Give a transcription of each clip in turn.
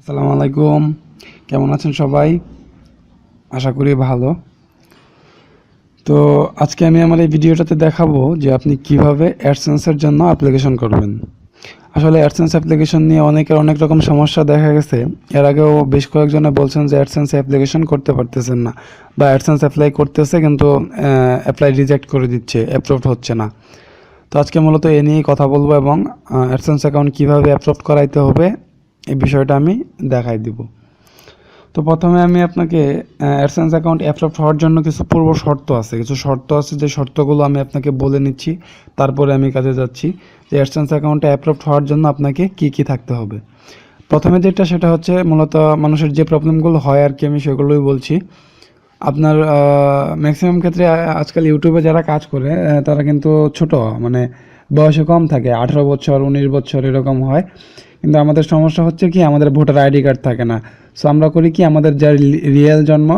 আসসালামু আলাইকুম। কেমন আছেন সবাই? আশা করি ভালো। তো আজকে আমি আমার এই ভিডিওটাতে দেখাবো যে আপনি কীভাবে অ্যাডসেন্সের জন্য অ্যাপ্লিকেশন করবেন। আসলে অ্যাডসেন্স অ্যাপ্লিকেশন নিয়ে অনেকের অনেক রকম সমস্যা দেখা গেছে। এর আগেও বেশ কয়েকজনে বলছেন যে অ্যাডসেন্স অ্যাপ্লিকেশন করতে পারতেছেন না বা অ্যাডসেন্স অ্যাপ্লাই করতেছে কিন্তু অ্যাপ্লাই রিজেক্ট করে দিচ্ছে অ্যাপ্রুভড হচ্ছে না। তো আজকে মূলত এ নিয়েই কথা বলব এবং অ্যাডসেন্স অ্যাকাউন্ট কীভাবে অ্যাপ্রুভ করাইতে হবে এই বিষয়টা আমি দেখাই দিব। তো প্রথমে আমি আপনাকে অ্যাডসেন্স অ্যাকাউন্ট অ্যাপ্রুভ হওয়ার জন্য কিছু পূর্ব শর্ত আছে। কিছু শর্ত আছে যে শর্তগুলো আমি আপনাকে বলে নিচ্ছি, তারপরে আমি কাজে যাচ্ছি। যে অ্যাডসেন্স অ্যাকাউন্টে অ্যাপ্রুভ হওয়ার জন্য আপনাকে কি কি থাকতে হবে। প্রথমে যেটা, সেটা হচ্ছে মূলত মানুষের যে প্রবলেমগুলো হয় আর কি, আমি সেগুলোই বলছি। আপনার ম্যাক্সিমাম ক্ষেত্রে আজকাল ইউটিউবে যারা কাজ করে তারা কিন্তু ছোট মানে বয়সে কম থাকে, আঠারো বছর, উনিশ বছর এরকম হয়। কিন্তু আমাদের সমস্যা হচ্ছে কি, আমাদের ভোটার আইডি কার্ড থাকে না। সো আমরা করি কি, আমাদের যার রিয়েল জন্ম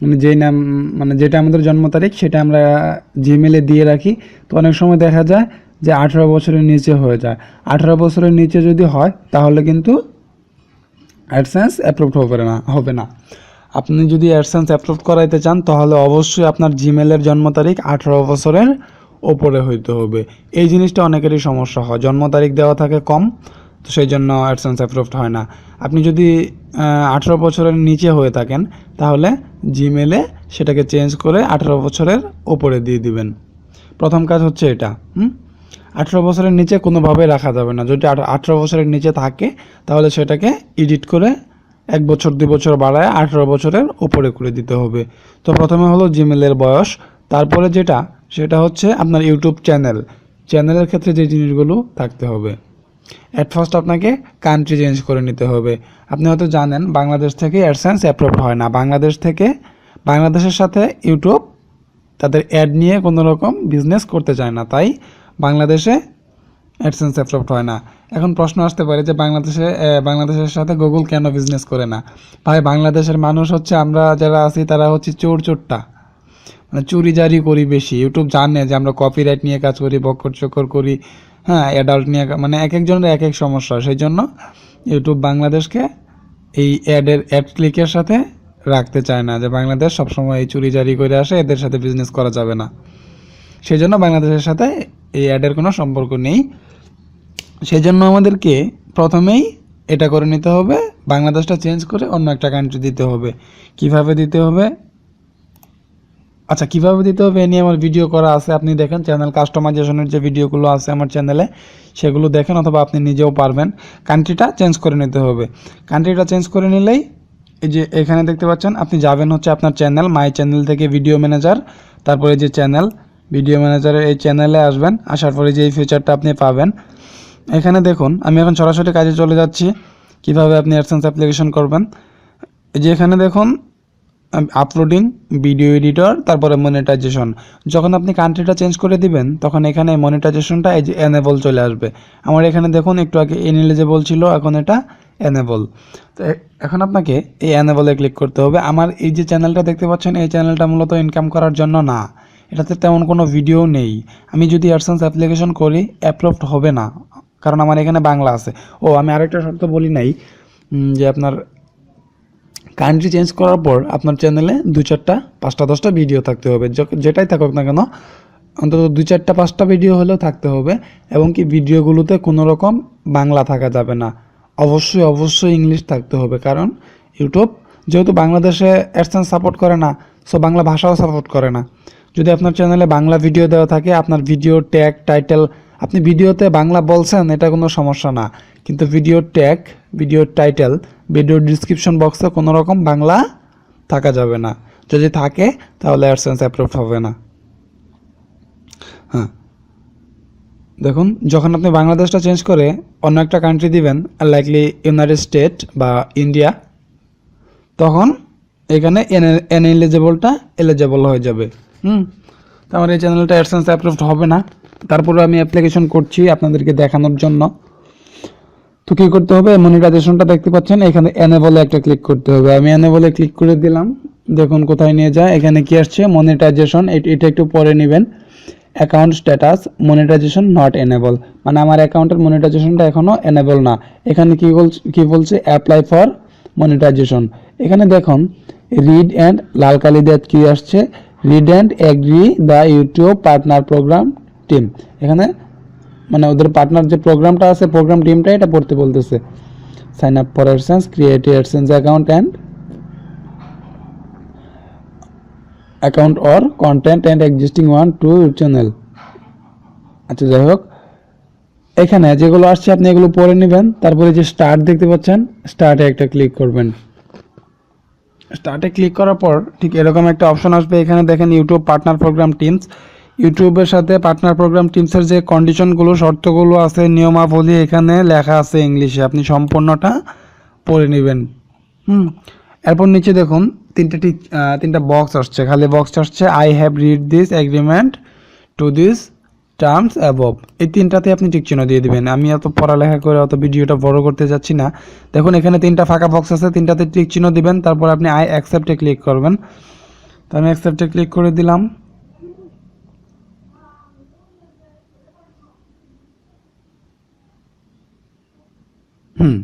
মানে যেই নাম মানে যেটা আমাদের জন্ম তারিখ, সেটা আমরা জিমেলে দিয়ে রাখি। তো অনেক সময় দেখা যায় যে আঠারো বছরের নিচে হয়ে যায়। আঠারো বছরের নিচে যদি হয়, তাহলে কিন্তু অ্যাডসেন্স অ্যাপ্রুভড হবে না হবে না। আপনি যদি অ্যাডসেন্স অ্যাপ্রুভ করাইতে চান, তাহলে অবশ্যই আপনার জিমেলের জন্ম তারিখ আঠারো বছরের ওপরে হইতে হবে। এই জিনিসটা অনেকেরই সমস্যা হয়। জন্ম তারিখ দেওয়া থাকে কম তো সেই জন্য অ্যাডসেন্স অ্যাপ্রুভড হয় না। আপনি যদি আঠেরো বছরের নিচে হয়ে থাকেন, তাহলে জিমেলে সেটাকে চেঞ্জ করে আঠেরো বছরের ওপরে দিয়ে দিবেন। প্রথম কাজ হচ্ছে এটা, হুম? আঠেরো বছরের নিচে কোনোভাবে রাখা যাবে না। যদি আঠেরো বছরের নিচে থাকে, তাহলে সেটাকে এডিট করে এক বছর, দুই বছর বাড়ায় আঠেরো বছরের উপরে করে দিতে হবে। তো প্রথমে হলো জিমেলের বয়স, তারপরে যেটা, সেটা হচ্ছে আপনার ইউটিউব চ্যানেল চ্যানেলের ক্ষেত্রে যে জিনিসগুলো থাকতে হবে। অ্যাট ফার্স্ট আপনাকে কান্ট্রি চেঞ্জ করে নিতে হবে। আপনি হয়তো জানেন, বাংলাদেশ থেকে অ্যাডসেন্স অ্যাপ্রুভ হয় না। বাংলাদেশ থেকে, বাংলাদেশের সাথে ইউটিউব তাদের অ্যাড নিয়ে কোনো রকম বিজনেস করতে চায় না। তাই বাংলাদেশে অ্যাডসেন্স অ্যাপ্রুভড হয় না। এখন প্রশ্ন আসতে পারে যে বাংলাদেশে বাংলাদেশের সাথে গুগল কেন বিজনেস করে না? ভাই, বাংলাদেশের মানুষ হচ্ছে আমরা যারা আছি, তারা হচ্ছে চোর চোরটা। মানে চুরি জারি করি বেশি। ইউটিউব জানে যে আমরা কপিরাইট নিয়ে কাজ করি, বক্কর চক্কর করি। হ্যাঁ অ্যাডাল্ট নিয়ে মানে এক একজনের এক এক সমস্যা সেই জন্য ইউটিউব বাংলাদেশকে এই অ্যাডের অ্যাড ক্লিকের সাথে রাখতে চায় না যে বাংলাদেশ সবসময় এই চুরি জারি করে আসে, এদের সাথে বিজনেস করা যাবে না। সেই জন্য বাংলাদেশের সাথে এই অ্যাডের কোনো সম্পর্ক নেই। সেই জন্য আমাদেরকে প্রথমেই এটা করে নিতে হবে, বাংলাদেশটা চেঞ্জ করে অন্য একটা কান্ট্রি দিতে হবে। কীভাবে দিতে হবে? আচ্ছা কীভাবে দিতে হবে এ নিয়ে আমার ভিডিও করা আছে, আপনি দেখেন চ্যানেল কাস্টমাইজেশনের যে ভিডিওগুলো আছে আমার চ্যানেলে সেগুলো দেখেন অথবা আপনি নিজেও পারবেন। কান্ট্রিটা চেঞ্জ করে নিতে হবে। কান্ট্রিটা চেঞ্জ করে নিলেই এই যে এখানে দেখতে পাচ্ছেন, আপনি যাবেন হচ্ছে আপনার চ্যানেল মাই চ্যানেল থেকে ভিডিও ম্যানেজার তারপরে যে চ্যানেল ভিডিও ম্যানেজারের এই চ্যানেলে আসবেন, আসার পরে যে এই ফিচারটা আপনি পাবেন। এখানে দেখুন, আমি এখন সরাসরি কাজে চলে যাচ্ছি, কীভাবে আপনি অ্যাডসেন্স অ্যাপ্লিকেশন করবেন। এই যে এখানে দেখুন আপলোডিং ভিডিও এডিটর তারপরে মনিটাইজেশন যখন আপনি কান্ট্রিটা চেঞ্জ করে দিবেন, তখন এখানে মনিটাইজেশনটা এই যে এনেবল চলে আসবে। আমার এখানে দেখুন, একটু আগে ইনএলিজেবল ছিল, এখন এটা এনেবল তো এখন আপনাকে এই এনেবলে ক্লিক করতে হবে। আমার এই যে চ্যানেলটা দেখতে পাচ্ছেন, এই চ্যানেলটা মূলত ইনকাম করার জন্য না। এটাতে তেমন কোনো ভিডিও নেই। আমি যদি অ্যাডসেন্স অ্যাপ্লিকেশন করি অ্যাপ্রুভড হবে না। কারণ আমার এখানে বাংলা আছে। ও, আমি আরেকটা শর্ত বলি নাই যে আপনার কান্ট্রি চেঞ্জ করার পর আপনার চ্যানেলে দু চারটা, পাঁচটা, দশটা ভিডিও থাকতে হবে। যেটাই থাকুক না কেন, অন্তত দু চারটা, পাঁচটা ভিডিও হলেও থাকতে হবে এবং কি ভিডিওগুলোতে কোনো রকম বাংলা থাকা যাবে না। অবশ্যই অবশ্যই ইংলিশ থাকতে হবে কারণ ইউটিউব যেহেতু বাংলাদেশে অ্যাডসেন্স সাপোর্ট করে না সো বাংলা ভাষাও সাপোর্ট করে না। যদি আপনার চ্যানেলে বাংলা ভিডিও দেওয়া থাকে, আপনার ভিডিও ট্যাগ টাইটেল আপনি ভিডিওতে বাংলা বলছেন, এটা কোনো সমস্যা না। কিন্তু video tag video title video description বক্সে কোনো রকম বাংলা থাকা যাবে না। যদি থাকে, তাহলে অ্যাডসেন্স অ্যাপ্রুভ হবে না। হ্যাঁ। দেখুন, যখন আপনি বাংলাদেশটা চেঞ্জ করে অন্য একটা কান্ট্রি দিবেন লাইকলি ইউনাইটেড স্টেট বা ইন্ডিয়া তখন এখানে এন এলিজেবলটা এলিজেবল হয়ে যাবে। হুম, তো আমার এই চ্যানেলটা অ্যাডসেন্স অ্যাপ্রুভড হবে না। তারপরে আমি অ্যাপ্লিকেশন করছি আপনাদেরকে দেখানোর জন্য। তো কী করতে হবে? মনিটাইজেশনটা দেখতে পাচ্ছেন, এখানে এনেবলে একটা ক্লিক করতে হবে। আমি এনেবলে ক্লিক করে দিলাম। দেখুন কোথায় নিয়ে যায়, এখানে কি আসছে? মনিটাইজেশন এটা একটু পরে নেবেন। Account status monetization not enable মানে আমার অ্যাকাউন্টের মনিটাইজেশনটা এখনও এনেবল না। এখানে কি বলছে কী বলছে? অ্যাপ্লাই ফর মনিটাইজেশন এখানে দেখুন রিড অ্যান্ড লাল কালি দিয়ে কি আসছে? Read and agree the YouTube partner program team. এখানে মানে ওদের পার্টনার যে প্রোগ্রামটা আছে প্রোগ্রাম টিমটা এটা পড়তে বলতেছে। Sign up for AdSense create AdSense account and account or content and existing one to channel আচ্ছা যাই হোক। এখানে যেগুলো আসছে, আপনি এগুলো পড়ে নেবেন। তারপরে যে স্টার্ট দেখতে পাচ্ছেন স্টার্টে একটা ক্লিক করবেন। স্টার্টে ক্লিক করার পর ঠিক এরকম একটা অপশন আসবে। এখানে দেখেন ইউটিউব পার্টনার প্রোগ্রাম টিমস ইউটিউবের সাথে পার্টনার প্রোগ্রাম টিমসের যে কন্ডিশনগুলো শর্তগুলো আছে নিয়মাবলী এখানে লেখা আছে ইংলিশে আপনি সম্পূর্ণটা পড়ে নেবেন। হুম। এরপর নিচে দেখুন তিনটা আহ, তিনটা বক্স আসছে। খালি বক্স আসছে I have read this agreement to this terms above এই তিনটাতে আপনি টিক চিহ্ন দিয়ে দিবেন। আমি এত পড়ালেখা করে অত ভিডিওটা বড় করতে যাচ্ছি না। দেখুন এখানে তিনটা ফাঁকা বক্স আছে তিনটাতে টিক চিহ্ন দিবেন। তারপর আপনি আই অ্যাকসেপ্টে ক্লিক করবেন। তো আমি অ্যাকসেপ্টে ক্লিক করে দিলাম। হুম।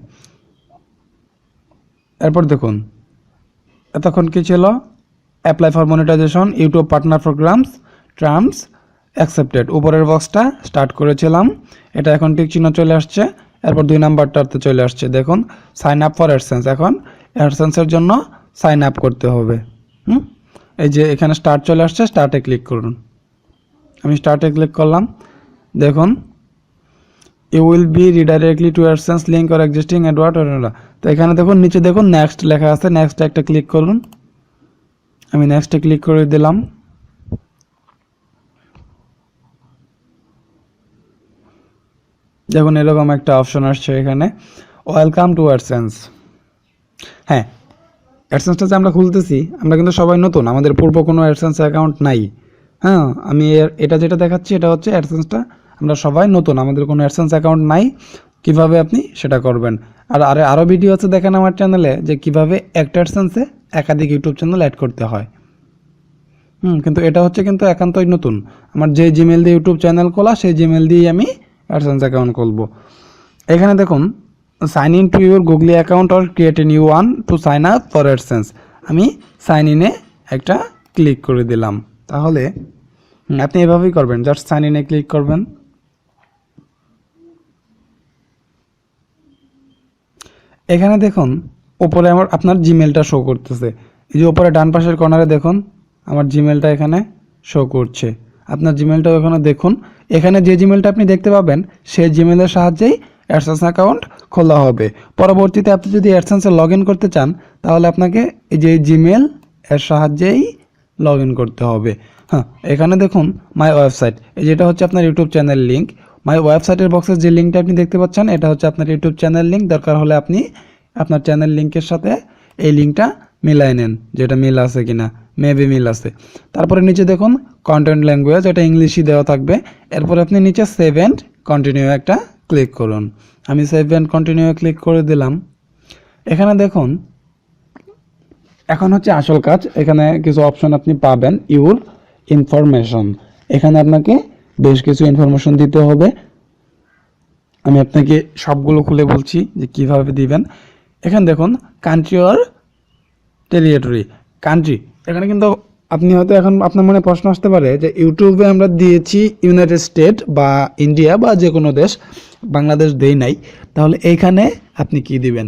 এরপর দেখুন। এতক্ষণ কি ছিল? Apply for monetization YouTube partner programs terms accepted উপরের বক্সটা স্টার্ট করেছিলাম। এটা এখন ঠিক চিহ্ন চলে আসছে। এরপর দুই নাম্বারটাতে চলে আসছে। দেখুন সাইন আপ ফর অ্যাডসেন্স এখন। অ্যাডসেন্সের জন্য সাইন আপ করতে হবে। হুম? এই যে এখানে স্টার্ট চলে আসছে স্টার্টে ক্লিক করুন। আমি স্টার্টে ক্লিক করলাম। দেখুন you will be redirectly to AdSense link or existing AdWord তো এখানে দেখুন, নিচে দেখুন নেক্সট লেখা আছে। নেক্সট একটা ক্লিক করুন। আমি নেক্সটে ক্লিক করে দিলাম। দেখুন, এরকম একটা অপশন আসছে এখানে। ওয়েলকাম টু অ্যাডসেন্স হ্যাঁ অ্যাডসেন্সটা যে আমরা খুলতেছি, আমরা কিন্তু সবাই নতুন। আমাদের পূর্ব কোনো অ্যাডসেন্স অ্যাকাউন্ট নাই। হ্যাঁ আমি এটা যেটা দেখাচ্ছি, এটা হচ্ছে অ্যাডসেন্সটা আমরা সবাই নতুন, আমাদের কোনো অ্যাডসেন্স অ্যাকাউন্ট নাই, কীভাবে আপনি সেটা করবেন? আর আরে আরও ভিডিও আছে দেখেন আমার চ্যানেলে যে কীভাবে একটা অ্যাডসেন্সে একাধিক ইউটিউব চ্যানেল অ্যাড করতে হয়। হুম, কিন্তু এটা হচ্ছে কিন্তু একান্তই নতুন। আমার যে জিমেল দিয়ে ইউটিউব চ্যানেল খোলা, সেই জিমেল দিয়েই আমি অ্যাডসেন্স অ্যাকাউন্ট খুলবো। এখানে দেখুন sign in to your Google account or create a new one to sign up for AdSense আমি সাইন ইনে একটা ক্লিক করে দিলাম। তাহলে আপনি এভাবেই করবেন। জাস্ট সাইন ইনে ক্লিক করবেন। এখানে দেখুন, ওপরে আমার, আপনার জিমেলটা শো করতেছে। এই যে ওপরে ডান পাশের কর্নারে দেখুন, আমার জিমেলটা এখানে শো করছে। আপনার জিমেলটাও এখানে দেখুন। এখানে যে জিমেলটা আপনি দেখতে পাবেন, সেই জিমেলের সাহায্যেই অ্যাডসেন্স অ্যাকাউন্ট খোলা হবে। পরবর্তীতে আপনি যদি অ্যাডসেন্সে লগ করতে চান, তাহলে আপনাকে এই যে জিমেল এর সাহায্যেই লগ করতে হবে। হ্যাঁ এখানে দেখুন মাই ওয়েবসাইট এই যেটা হচ্ছে আপনার ইউটিউব চ্যানেল লিঙ্ক মাই ওয়েবসাইটের বক্সের যে লিঙ্কটা আপনি দেখতে পাচ্ছেন, এটা হচ্ছে আপনার ইউটিউব চ্যানেল লিঙ্ক দরকার হলে আপনি আপনার চ্যানেল লিঙ্কের সাথে এই লিঙ্কটা মিলাই নেন, যেটা মিল আছে কিনা। মেবি মিল আছে। তারপরে নিচে দেখুন কন্টেন্ট ল্যাঙ্গুয়েজ এটা ইংলিশই দেওয়া থাকবে। এরপরে আপনি নিচে সেভ অ্যান্ড কন্টিনিউ একটা ক্লিক করুন। আমি সেভ অ্যান্ড কন্টিনিউ ক্লিক করে দিলাম। এখানে দেখুন, এখন হচ্ছে আসল কাজ। এখানে কিছু অপশন আপনি পাবেন ইউর ইনফরমেশন এখানে আপনাকে বেশ কিছু ইনফরমেশন দিতে হবে। আমি আপনাকে সবগুলো খুলে বলছি যে কীভাবে দিবেন। এখানে দেখুন কান্ট্রি অর টেরিটরি কান্ট্রি এখানে কিন্তু আপনি হয়তো এখন আপনার মনে প্রশ্ন আসতে পারে যে ইউটিউবে আমরা দিয়েছি ইউনাইটেড স্টেট বা ইন্ডিয়া বা যে কোনো দেশ, বাংলাদেশ দেই নাই। তাহলে এইখানে আপনি কি দিবেন?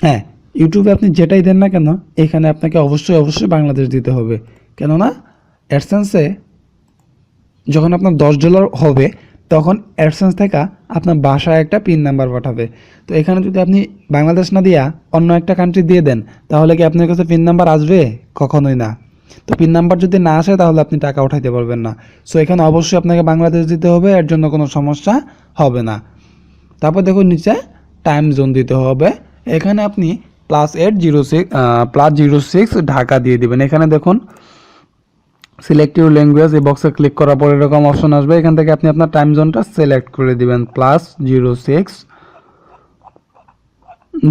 হ্যাঁ ইউটিউবে আপনি যেটাই দেন না কেন এখানে আপনাকে অবশ্যই অবশ্যই বাংলাদেশ দিতে হবে। কেননা অ্যাডসেন্সে যখন আপনার দশ ডলার হবে তখন অ্যাডসেন্স থেকে আপনার বাসায় একটা পিন নাম্বার পাঠাবে। তো এখানে যদি আপনি বাংলাদেশ না দিয়া অন্য একটা কান্ট্রি দিয়ে দেন, তাহলে কি আপনার কাছে পিন নাম্বার আসবে? কখনোই না। তো পিন নাম্বার যদি না আসে, তাহলে আপনি টাকা উঠাইতে পারবেন না। সো এখানে অবশ্যই আপনাকে বাংলাদেশ দিতে হবে, এর জন্য কোনো সমস্যা হবে না। তারপর দেখুন নিচে টাইম জোন দিতে হবে। এখানে আপনি plus eight zero six plus zero six Dhaka দিয়ে দিবেন। এখানে দেখুন সিলেক্টিভ ল্যাঙ্গুয়েজ এই বক্সে ক্লিক করার পর এরকম অপশন আসবে। এখান থেকে আপনি আপনার টাইম জোনটা সিলেক্ট করে দিবেন। Plus zero six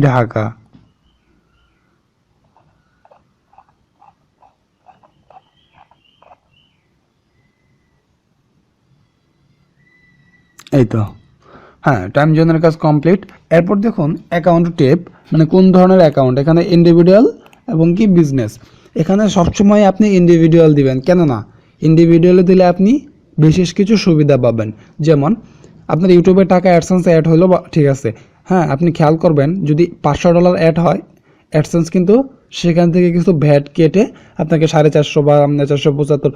Dhaka. এই তো। হ্যাঁ টাইম জোনের কাজ কমপ্লিট এরপর দেখুন অ্যাকাউন্ট টেপ মানে কোন ধরনের অ্যাকাউন্ট এখানে ইন্ডিভিজুয়াল এবং কি বিজনেস এখানে সবসময় আপনি ইন্ডিভিজুয়াল দিবেন। কেন না ইন্ডিভিজুয়ালে দিলে আপনি বিশেষ কিছু সুবিধা পাবেন। যেমন, আপনার ইউটিউবে টাকা অ্যাডসেন্স অ্যাড হলো ঠিক আছে। হ্যাঁ আপনি খেয়াল করবেন, যদি পাঁচশো ডলার অ্যাড হয় অ্যাডসেন্স কিন্তু সেখান থেকে কিছু ভ্যাট কেটে আপনাকে সাড়ে চারশো বা আপনার চারশো পঁচাত্তর,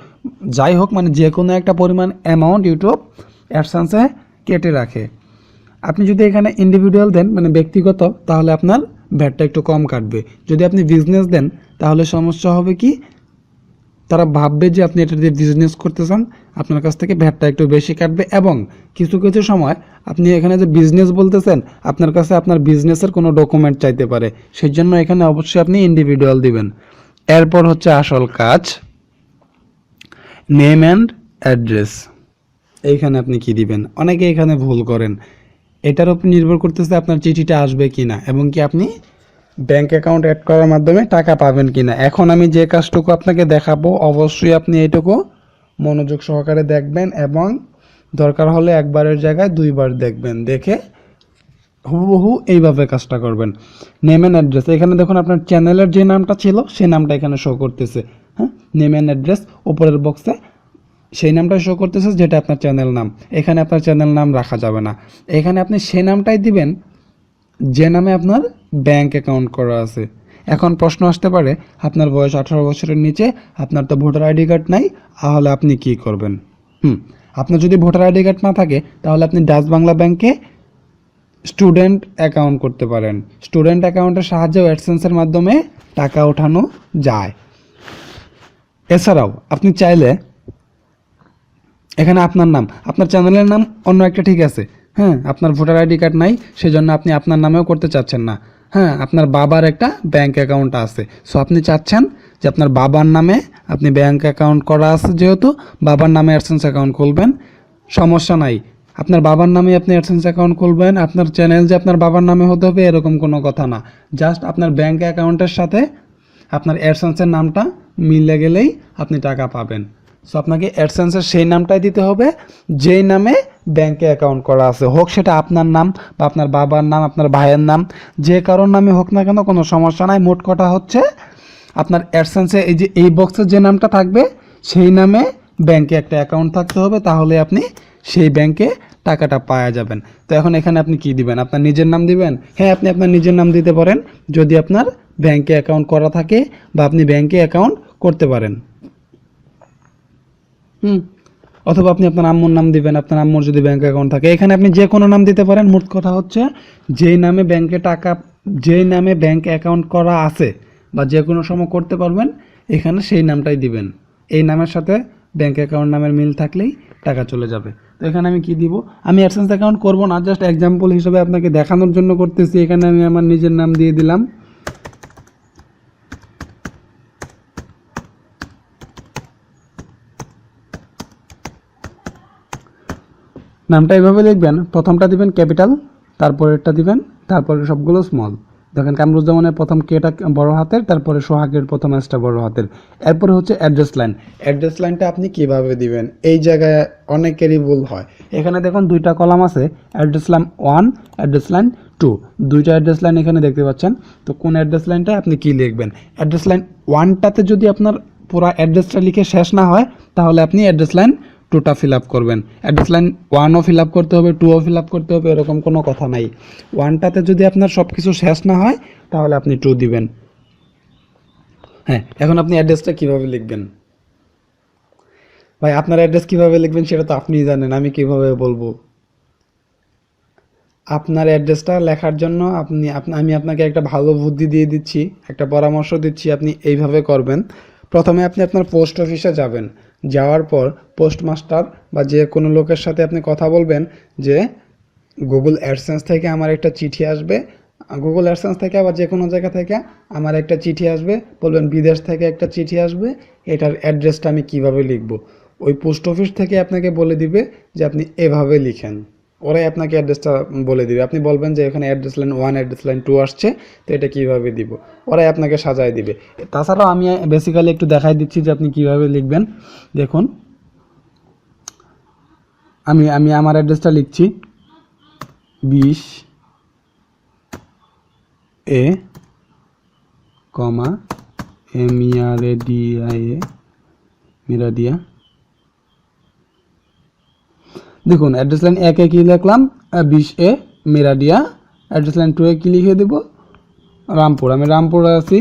যাই হোক মানে যে কোনো একটা পরিমাণ অ্যামাউন্ট ইউটিউব অ্যাডসেন্সে কেটে রাখে। আপনি যদি এখানে ইন্ডিভিজুয়াল দেন মানে ব্যক্তিগত, তাহলে আপনার ভ্যাটটা একটু কম কাটবে। যদি আপনি বিজনেস দেন তাহলে সমস্যা হবে কি? তারা ভাববে যে আপনি এটা দিয়ে বিজনেস করতে চান। আপনার কাছ থেকে ভ্যাটটা একটু বেশি কাটবে এবং কিছু কিছু সময় আপনি এখানে যে বিজনেস বলতেছেন, আপনার কাছে আপনার বিজনেসের কোনো ডকুমেন্ট চাইতে পারে। সেই জন্য এখানে অবশ্যই আপনি ইন্ডিভিজুয়াল দিবেন। এরপর হচ্ছে আসল কাজ। নেম অ্যান্ড অ্যাড্রেস এইখানে আপনি কি দিবেন? অনেকে এখানে ভুল করেন। এটার উপর নির্ভর করতেছে আপনার চিঠিটা আসবে কিনা এবং কি আপনি ব্যাংক অ্যাকাউন্ট অ্যাড করার মাধ্যমে টাকা পাবেন কিনা। এখন আমি যে কাজটুকু আপনাকে দেখাবো, অবশ্যই আপনি এইটুকু মনোযোগ সহকারে দেখবেন এবং দরকার হলে একবারের জায়গায় দুইবার দেখবেন। দেখে হুবহু এইভাবে কাজটা করবেন। নেম অ্যান্ড অ্যাড্রেস এখানে দেখুন আপনার চ্যানেলের যে নামটা ছিল, সেই নামটা এখানে শো করতেছে। হ্যাঁ নেম অ্যান্ড অ্যাড্রেস উপরের বক্সে সেই নামটা শো করতেছে, যেটা আপনার চ্যানেল নাম। এখানে আপনার চ্যানেল নাম রাখা যাবে না। এখানে আপনি সেই নামটাই দিবেন যে নামে আপনার ব্যাংক অ্যাকাউন্ট করা আছে। এখন প্রশ্ন আসতে পারে, আপনার বয়স আঠারো বছরের নিচে, আপনার তো ভোটার আইডি কার্ড নাই, তাহলে আপনি কি করবেন? হুম, আপনার যদি ভোটার আইডি কার্ড না থাকে, তাহলে আপনি ডাচ বাংলা ব্যাংকে স্টুডেন্ট অ্যাকাউন্ট করতে পারেন। স্টুডেন্ট অ্যাকাউন্টের সাহায্যে অ্যাডসেন্সের মাধ্যমে টাকা ওঠানো যায়। এছাড়াও, আপনি চাইলে, এখানে আপনার নাম, আপনার চ্যানেলের নাম অন্য একটা ঠিক আছে হ্যাঁ আপনার ভোটার আইডি কার্ড নাই, সেজন্য আপনি আপনার নামেও করতে চাচ্ছেন না। হ্যাঁ আপনার বাবার একটা ব্যাংক অ্যাকাউন্ট আছে। সো আপনি চাচ্ছেন যে আপনার বাবার নামে আপনি ব্যাংক অ্যাকাউন্ট করা আছে যেহেতু, বাবার নামে অ্যাডসেন্স অ্যাকাউন্ট খুলবেন, সমস্যা নাই। আপনার বাবার নামে আপনি অ্যাডসেন্স অ্যাকাউন্ট খুলবেন, আপনার চ্যানেল যে আপনার বাবার নামে হতে হবে, এরকম কোনো কথা না। জাস্ট আপনার ব্যাংক অ্যাকাউন্টের সাথে আপনার অ্যাডসেন্সের নামটা মিলে গেলেই আপনি টাকা পাবেন। সো আপনাকে অ্যাডসেন্সের সেই নামটাই দিতে হবে, যেই নামে ব্যাংকে অ্যাকাউন্ট করা আছে। হোক সেটা আপনার নাম বা আপনার বাবার নাম, আপনার ভাইয়ের নাম, যে কারোর নামে হোক না কেন কোনো সমস্যা নাই। মোট কথা হচ্ছে, আপনার অ্যাডসেন্সে এই যে, এই বক্সের যে নামটা থাকবে, সেই নামে ব্যাংকে একটা অ্যাকাউন্ট থাকতে হবে, তাহলে আপনি সেই ব্যাংকে টাকাটা পাওয়া যাবেন। তো এখন এখানে আপনি কি দিবেন? আপনার নিজের নাম দিবেন? হ্যাঁ আপনি আপনার নিজের নাম দিতে পারেন, যদি আপনার ব্যাংকে অ্যাকাউন্ট করা থাকে বা আপনি ব্যাংকে অ্যাকাউন্ট করতে পারেন। হুম। অথবা আপনি আপনার আম্মুর নাম দিবেন, আপনার আম্মুর যদি ব্যাংক অ্যাকাউন্ট থাকে। এখানে আপনি যে কোনো নাম দিতে পারেন। মোট কথা হচ্ছে, যেই নামে ব্যাংকে টাকা, যেই নামে ব্যাংক অ্যাকাউন্ট করা আছে বা যে কোনো সময় করতে পারবেন, এখানে সেই নামটাই দিবেন। এই নামের সাথে ব্যাংক অ্যাকাউন্ট নামের মিল থাকলেই টাকা চলে যাবে। তো এখানে আমি কি দিব? আমি অ্যাডসেন্স অ্যাকাউন্ট করব না। জাস্ট এক্সাম্পল হিসেবে আপনাকে দেখানোর জন্য করতেছি। এখানে আমি আমার নিজের নাম দিয়ে দিলাম। নামটা এভাবে লিখবেন। প্রথমটা দিবেন ক্যাপিটাল, তারপরেরটা দিবেন, তারপরে সবগুলো স্মল দেখেন কামরুজ্জামানের প্রথম কেটা বড় হাতের, তারপরে সোহাগের প্রথম এসটা বড় হাতের। এরপরে হচ্ছে অ্যাড্রেস লাইন অ্যাড্রেস লাইনটা আপনি কীভাবে দিবেন? এই জায়গায় অনেকেরই ভুল হয়। এখানে দেখুন দুইটা কলাম আছে address line one address line two দুইটা অ্যাড্রেস লাইন এখানে দেখতে পাচ্ছেন। তো কোন অ্যাড্রেস লাইনটা আপনি কি লিখবেন? অ্যাড্রেস লাইন ওয়ানটাতে যদি আপনার পুরো অ্যাড্রেসটা লিখে শেষ না হয়, তাহলে আপনি অ্যাড্রেস লাইন টুটা ফিল আপ করবেন। অ্যাড্রেস লাইন ওয়ানও ফিল আপ করতে হবে টুও ফিল আপ করতে হবে, এরকম কোনো কথা নাই। ওয়ানটাতে যদি আপনার সব কিছু শেষ না হয়, তাহলে আপনি টু দিবেন। হ্যাঁ এখন আপনি অ্যাড্রেসটা কীভাবে লিখবেন? ভাই, আপনার অ্যাড্রেস কীভাবে লিখবেন সেটা তো আপনিই জানেন, আমি কীভাবে বলব? আপনার অ্যাড্রেসটা লেখার জন্য আপনি আমি আপনাকে একটা ভালো বুদ্ধি দিয়ে দিচ্ছি, একটা পরামর্শ দিচ্ছি, আপনি এইভাবে করবেন। প্রথমে আপনি আপনার পোস্ট অফিসে যাবেন। যাওয়ার পর পোস্টমাস্টার বা যে কোনো লোকের সাথে আপনি কথা বলবেন যে, গুগল অ্যাডসেন্স থেকে আমার একটা চিঠি আসবে। গুগল অ্যাডসেন্স থেকে আবার যে কোনো জায়গা থেকে আমার একটা চিঠি আসবে। বলবেন, বিদেশ থেকে একটা চিঠি আসবে। এটার অ্যাড্রেসটা আমি কীভাবে লিখব? ওই পোস্ট অফিস থেকে আপনাকে বলে দিবে যে, আপনি এভাবে লিখেন। ওরাই আপনাকে অ্যাড্রেসটা বলে দিবে। আপনি বলবেন যে এখানে address line one address line two আসছে, তো এটা কীভাবে দিব? ওরাই আপনাকে সাজায় দিবে। তাছাড়াও আমি বেসিক্যালি একটু দেখাই দিচ্ছি যে আপনি কীভাবে লিখবেন। দেখুন। আমি আমি আমার অ্যাড্রেসটা লিখছি। বিশ A, comma, M A D I A মিরাডিয়া দেখুন অ্যাড্রেস লাইন একে কী লিখলাম? বিশ এ মিরাডিয়া অ্যাড্রেস লাইন টু এ কী লিখে দেব? রামপুর আমি রামপুরে আছি।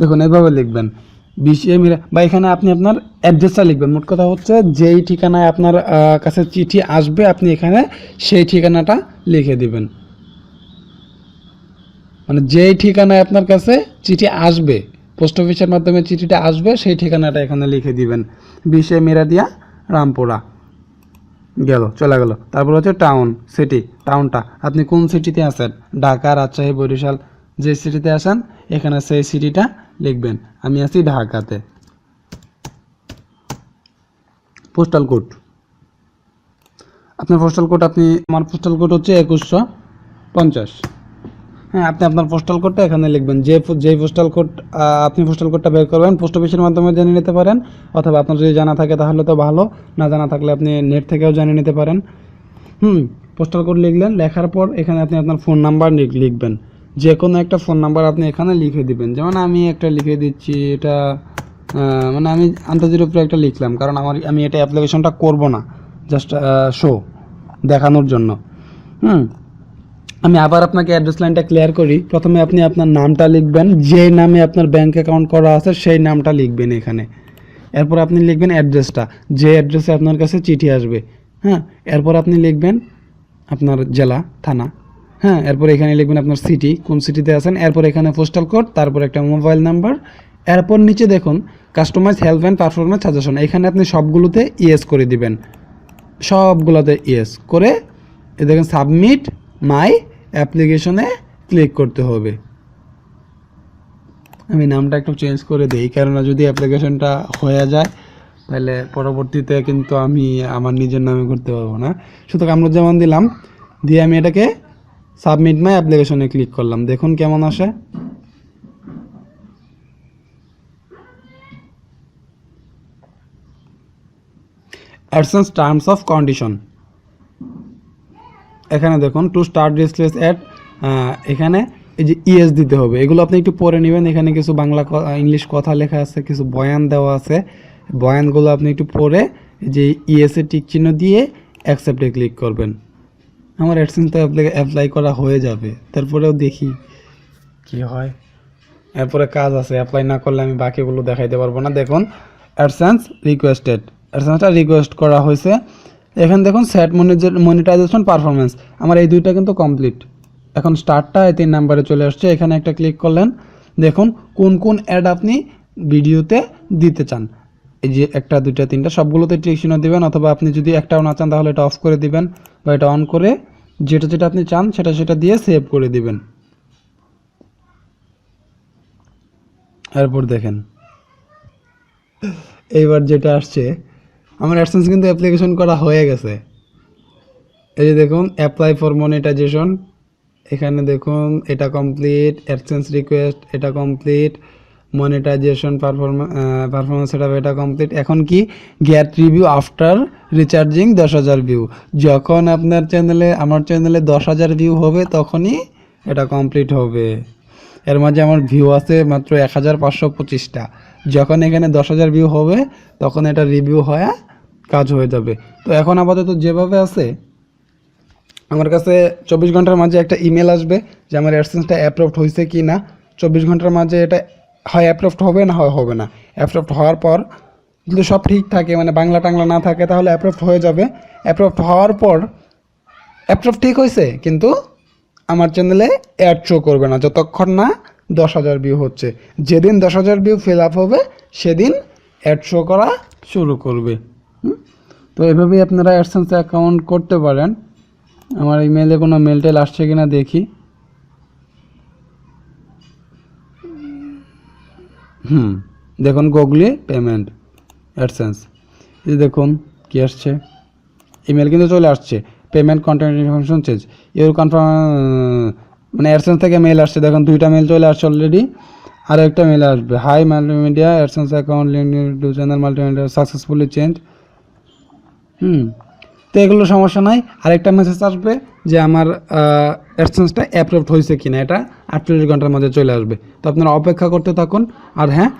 দেখুন, এভাবে লিখবেন। বিশ এ মিরা বা এখানে আপনি আপনার অ্যাড্রেসটা লিখবেন। মোট কথা হচ্ছে, যেই ঠিকানায় আপনার কাছে চিঠি আসবে, আপনি এখানে সেই ঠিকানাটা লিখে দিবেন। মানে যেই ঠিকানায় আপনার কাছে চিঠি আসবে পোস্ট অফিসের মাধ্যমে চিঠিটা আসবে, সেই ঠিকানাটা এখানে লিখে দিবেন। বিশে মিরাদিয়া, রামপুরা। গেল, চলে গেল। তারপর হচ্ছে টাউন, সিটি, টাউনটা। আপনি কোন সিটিতে আছেন? ঢাকা, রাজশাহী, বরিশাল, যে সিটিতে আসেন এখানে সেই সিটিটা লিখবেন। আমি আছি ঢাকাতে। পোস্টাল কোড আপনার পোস্টাল কোড আপনি, আমার পোস্টাল কোড হচ্ছে একুশশো পঞ্চাশ। হ্যাঁ আপনি আপনার পোস্টাল কোডটা এখানে লিখবেন। যে যেই পোস্টাল কোড আপনি পোস্টাল কোডটা বের করবেন পোস্ট অফিসের মাধ্যমে জেনে নিতে পারেন, অথবা আপনার যদি জানা থাকে তাহলে তো ভালো, না জানা থাকলে আপনি নেট থেকেও জেনে নিতে পারেন। হুম পোস্টাল কোড লিখলেন, লেখার পর এখানে আপনি আপনার ফোন নাম্বার লিখবেন। যে কোনো একটা ফোন নাম্বার আপনি এখানে লিখে দিবেন। যেমন আমি একটা লিখে দিচ্ছি, এটা মানে আমি আন্দাজের উপরে একটা লিখলাম, কারণ আমার, আমি এটা অ্যাপ্লিকেশনটা করব না জাস্ট শো দেখানোর জন্য। হুম আমি আবার আপনাকে অ্যাড্রেস লাইনটা ক্লিয়ার করি। প্রথমে আপনি আপনার নামটা লিখবেন। যে নামে আপনার ব্যাংক অ্যাকাউন্ট করা আছে, সেই নামটা লিখবেন এখানে। এরপর আপনি লিখবেন অ্যাড্রেসটা। যে অ্যাড্রেসে আপনার কাছে চিঠি আসবে হ্যাঁ? এরপর আপনি লিখবেন আপনার জেলা, থানা হ্যাঁ? এরপর এখানে লিখবেন আপনার সিটি, কোন সিটিতে আছেন? এরপর এখানে পোস্টাল কোড তারপর একটা মোবাইল নাম্বার এরপর নিচে দেখুন customize help and performance suggestion এখানে আপনি সবগুলোতে ইয়েস করে দিবেন। সবগুলোতে ইয়েস করে দেখেন সাবমিট মাই অ্যাপ্লিকেশনে ক্লিক করতে হবে। আমি নামটা একটু চেঞ্জ করে দিই, কেননা যদি অ্যাপ্লিকেশনটা হয়ে যায়, তাহলে পরবর্তীতে কিন্তু আমি আমার নিজের নামে করতে পারব না। সুতরাং আমরা যেমন দিলাম, দিয়ে আমি এটাকে সাবমিট মাই অ্যাপ্লিকেশনে ক্লিক করলাম। দেখুন কেমন আসে। অ্যাডসেন্স টার্মস অফ কন্ডিশন এখানে দেখুন টু স্টার্ট ডিসপ্লেস অ্যাড এখানে এই যে ইএস দিতে হবে। এগুলো আপনি একটু পরে নেবেন। এখানে কিছু বাংলা ইংলিশ কথা লেখা আছে, কিছু বয়ান দেওয়া আছে। বয়ানগুলো আপনি একটু পরে যে ইএস এর টিক চিহ্ন দিয়ে অ্যাকসেপ্টে ক্লিক করবেন। আমার অ্যাডসেন্স তো অ্যাপ্লাই করা হয়ে যাবে। তারপরেও দেখি কি হয়। এরপরে কাজ আছে। অ্যাপ্লাই না করলে আমি বাকিগুলো দেখাইতে পারব না। দেখুন অ্যাডসেন্স রিকোয়েস্টেড অ্যাডসেন্সটা রিকোয়েস্ট করা হয়েছে। এখানে দেখুন সেট মনিটাইজেশন পারফরমেন্স আমার এই দুইটা কিন্তু কমপ্লিট এখন স্টার্টটা এই তিন নাম্বারে চলে আসছে। এখানে একটা ক্লিক করলেন। দেখুন কোন কোন অ্যাড আপনি ভিডিওতে দিতে চান। এই যে একটা, দুইটা, তিনটা, সবগুলোতে টিক দিবেন অথবা আপনি যদি একটাও না চান তাহলে এটা অফ করে দিবেন বা এটা অন করে যেটা যেটা আপনি চান সেটা সেটা দিয়ে সেভ করে দিবেন। এরপর দেখেন। এইবার যেটা আসছে আমার অ্যাডসেন্স কিন্তু অ্যাপ্লিকেশন করা হয়ে গেছে। এই যে দেখুন অ্যাপ্লাই ফর মনিটাইজেশন এখানে দেখুন, এটা কমপ্লিট অ্যাডসেন্স রিকোয়েস্ট এটা কমপ্লিট মনিটাইজেশন পারফরমেন্স পারফরমেন্স সেটা এটা কমপ্লিট এখন কি? গ্যাট রিভিউ আফটার রিচার্জিং দশ হাজার ভিউ যখন আপনার চ্যানেলে আমার চ্যানেলে দশ হাজার ভিউ হবে, তখনই এটা কমপ্লিট হবে। এর মাঝে আমার ভিউ আছে মাত্র এক হাজার পাঁচশো পঁচিশটা। যখন এখানে দশ হাজার ভিউ হবে, তখন এটা রিভিউ হয়ে কাজ হয়ে যাবে। তো এখন আপাতত যেভাবে আছে, আমার কাছে চব্বিশ ঘণ্টার মাঝে একটা ইমেল আসবে যে আমার অ্যাডসেন্সটা অ্যাপ্রুভড হয়েছে কি না চব্বিশ ঘণ্টার মাঝে এটা হয় অ্যাপ্রুভড হবে না হয় হবে না। অ্যাপ্রুভড হওয়ার পর যদি সব ঠিক থাকে মানে বাংলা টাংলা না থাকে, তাহলে অ্যাপ্রুভড হয়ে যাবে। অ্যাপ্রুভড হওয়ার পর অ্যাপ্রুভ ঠিক হয়েছে, কিন্তু আমার চ্যানেলে অ্যাড শো করবে না। যতক্ষণ না দশ হাজার ভিউ হচ্ছে। যেদিন দশ হাজার ভিউ ফিল আপ হবে, সেদিন অ্যাড শো করা শুরু করবে? তো এভাবেই আপনারা অ্যাডসেন্স অ্যাকাউন্ট করতে পারেন। আমার ইমেলে কোনো মেল টেল আসছে কিনা দেখি। হুম, দেখুন গুগলি পেমেন্ট অ্যাডসেন্স এই দেখুন, কি আসছে? ইমেল কিন্তু চলে আসছে। Payment content information change your confirm মানে অ্যাডসেন্স থেকে মেল আসছে। দেখুন, দুইটা মেল চলে আসছে অলরেডি আর একটা মেলে আসবে hi multimedia AdSense account to channel multimedia successfully change হুম। তো এগুলো সমস্যা নাই। আরেকটা মেসেজ আসবে যে আমার অ্যাডসেন্সটা অ্যাপ্রুভড হয়েছে কিনা। এটা আটচল্লিশ ঘণ্টার মধ্যে চলে আসবে। তো আপনারা অপেক্ষা করতে থাকুন। আর হ্যাঁ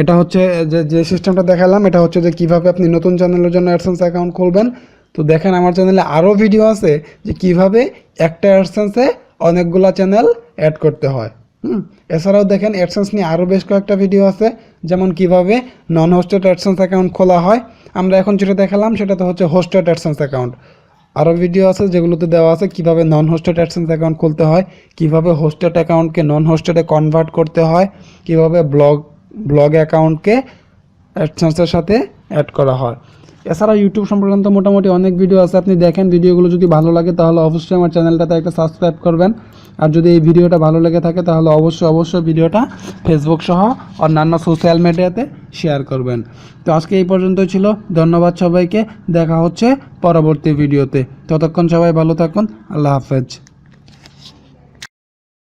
এটা হচ্ছে, যে যে সিস্টেমটা দেখালাম, এটা হচ্ছে যে কীভাবে আপনি নতুন চ্যানেলের জন্য অ্যাডসেন্স অ্যাকাউন্ট খুলবেন। তো দেখেন, আমার চ্যানেলে আরও ভিডিও আছে যে কীভাবে একটা অ্যাডসেন্সে অনেকগুলা চ্যানেল অ্যাড করতে হয়। হুম? এছাড়াও দেখেন অ্যাডসেন্স নিয়ে আরও বেশ কয়েকটা ভিডিও আছে, যেমন কীভাবে নন হোস্টেড অ্যাডসেন্স অ্যাকাউন্ট খোলা হয়। আমরা এখন যেটা দেখালাম সেটা তো হচ্ছে হোস্টেড অ্যাডসেন্স অ্যাকাউন্ট আরও ভিডিও আছে যেগুলোতে দেওয়া আছে কীভাবে নন হোস্টেড অ্যাডসেন্স অ্যাকাউন্ট খুলতে হয়, কীভাবে হোস্টেড অ্যাকাউন্টকে নন হোস্টেডে কনভার্ট করতে হয়, কীভাবে ব্লগ ব্লগ অ্যাকাউন্টকে অ্যাডসেন্সের সাথে অ্যাড করা হয়। এছাড়া ইউটিউব সংক্রান্ত মোটামুটি অনেক ভিডিও আছে। আপনি দেখেন ভিডিওগুলো যদি ভালো লাগে, তাহলে অবশ্যই আমার চ্যানেলটাতে একটা সাবস্ক্রাইব করবেন। আর যদি এই ভিডিওটা ভালো লেগে থাকে, তাহলে অবশ্যই অবশ্যই ভিডিওটা ফেসবুক সহ অন্যান্য সোশ্যাল মিডিয়াতে শেয়ার করবেন। তো আজকে এই পর্যন্তই ছিল। ধন্যবাদ সবাইকে। দেখা হচ্ছে পরবর্তী ভিডিওতে ততক্ষণ সবাই ভালো থাকুন। আল্লাহ হাফেজ।